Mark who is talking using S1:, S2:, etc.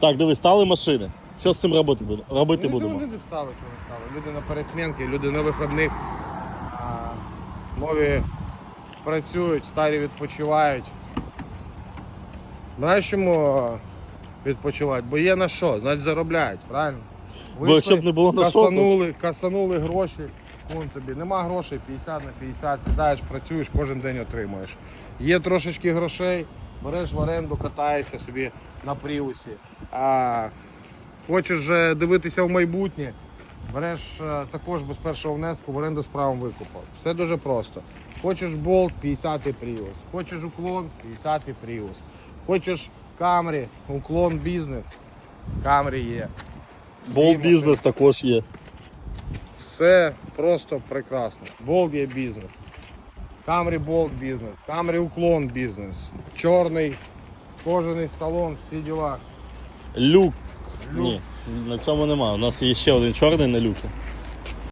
S1: Так, диви, стали машини. Що з цим робити, буду- робити
S2: Ну,
S1: будемо?
S2: Люди ставить, вони ставить. Люди на пересмінки, люди на вихідних. А, нові працюють, старі відпочивають. Знаєш чому відпочивають? Бо є на що, значить заробляють, правильно?
S1: Бо якщо б не було на що, то-
S2: касанули, касанули гроші, вон тобі. Нема грошей 50 на 50, сідаєш, працюєш, кожен день отримуєш. Є трошечки грошей, береш в оренду, катаєшся собі на пріусі. А, хочеш дивитися в майбутнє, береш е, також без першого внеску в оренду з правом викупу. Все дуже просто. Хочеш болт 50 Prius, хочеш уклон 50 Prius, хочеш Камрі, уклон бізнес, Камрі є.
S1: Бол
S2: Всі
S1: бізнес також є.
S2: все просто прекрасно. Болт є бізнес. Камрі болт бізнес, Камрі уклон бізнес, чорний, кожаний салон, всі діла.
S1: Люк.
S2: Люк.
S1: Ні, на цьому нема. У нас є ще один чорний на люкі.